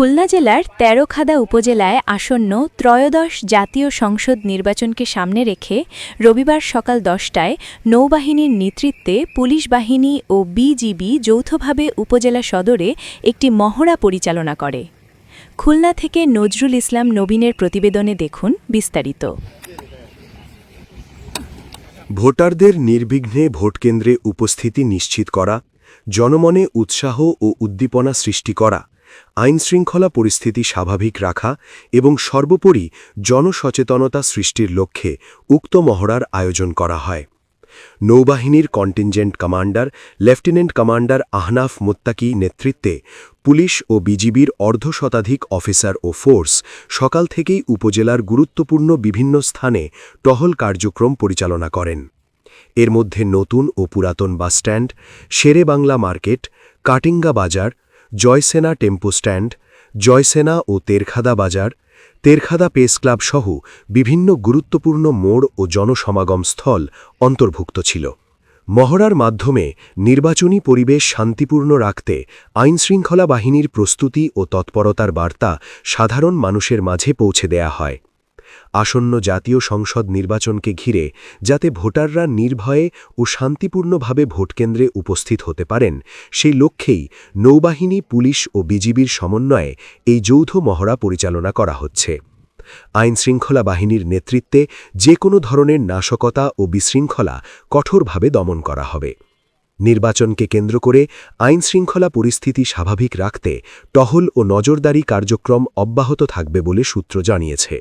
খুলনা জেলার তেরোখাদা উপজেলায় আসন্ন ত্রয়োদশ জাতীয় সংসদ নির্বাচনকে সামনে রেখে রবিবার সকাল দশটায় নৌবাহিনীর নেতৃত্বে পুলিশ বাহিনী ও বিজিবি যৌথভাবে উপজেলা সদরে একটি মহড়া পরিচালনা করে। খুলনা থেকে নজরুল ইসলাম নবীনের প্রতিবেদনে দেখুন বিস্তারিত। ভোটারদের নির্বিঘ্নে ভোটকেন্দ্রে উপস্থিতি নিশ্চিত করা, জনমনে উৎসাহ ও উদ্দীপনা সৃষ্টি করা আইনশৃঙ্খলা পরিস্থিতি স্বাভাবিক রাখা এবং সর্বোপরি জনসচেতনতা সৃষ্টির লক্ষ্যে উক্ত মহড়ার আয়োজন করা হয়। নৌবাহিনীর contingent commander, lieutenant commander Ahnaf Muttaki নেতৃত্বে পুলিশ ও বিজিবির অর্ধশতাধিক অফিসার ও ফোর্স সকাল থেকেই উপজেলার গুরুত্বপূর্ণ বিভিন্ন স্থানে টহল কার্যক্রম পরিচালনা করেন। এর মধ্যে নতুন ও পুরাতন bus stand Shere Bangla market, Katinga বাজার জয়সেনা টেম্পো স্ট্যান্ড, জয়সেনা ও তেরখাদা বাজার, তেরখাদা প্রেস ক্লাব সহ বিভিন্ন গুরুত্বপূর্ণ মোড় ও জনসমাগম স্থল অন্তর্ভুক্ত ছিল। মহড়ার মাধ্যমে নির্বাচনী পরিবেশ শান্তিপূর্ণ রাখতে আইনশৃঙ্খলা বাহিনীর প্রস্তুতি ও তৎপরতার বার্তা সাধারণ মানুষের মাঝে পৌঁছে দেয়া হয়। আসন্ন জাতীয় সংসদ নির্বাচনকে ঘিরে যাতে ভোটাররা নির্ভয়ে ও শান্তিপূর্ণভাবে ভোটকেন্দ্রে উপস্থিত হতে পারেন, সেই লক্ষ্যেই নৌবাহিনী, পুলিশ ও বিজিবির সমন্বয়ে এই যৌথ মহড়া পরিচালনা করা হচ্ছে। আইনশৃঙ্খলা বাহিনীর নেতৃত্বে যে কোনো ধরনের নাশকতা ও বিশৃঙ্খলা কঠোরভাবে দমন করা হবে। নির্বাচনকে কেন্দ্র করে আইনশৃঙ্খলা পরিস্থিতি স্বাভাবিক রাখতে টহল ও নজরদারি কার্যক্রম অব্যাহত থাকবে বলে সূত্র জানিয়েছে।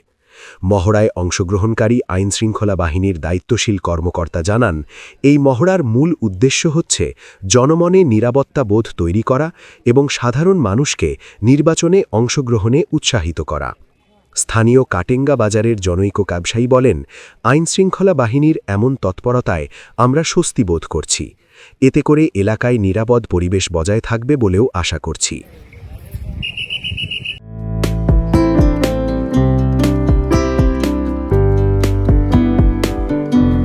মহড়ায় অংশগ্রহণকারী আইনশৃঙ্খলা বাহিনীর দায়িত্বশীল কর্মকর্তা জানান, এই মহড়ার মূল উদ্দেশ্য হচ্ছে জনমনে নিরাপত্তা বোধ তৈরি করা এবং সাধারণ মানুষকে নির্বাচনে অংশগ্রহণে উৎসাহিত করা। স্থানীয় কাটেঙ্গা বাজারের জনৈক ব্যবসায়ী বলেন, আইনশৃঙ্খলা বাহিনীর এমন তৎপরতায় আমরা স্বস্তি বোধ করছি। এতে করে এলাকায় নিরাপদ পরিবেশ বজায় থাকবে বলেও আশা করছি।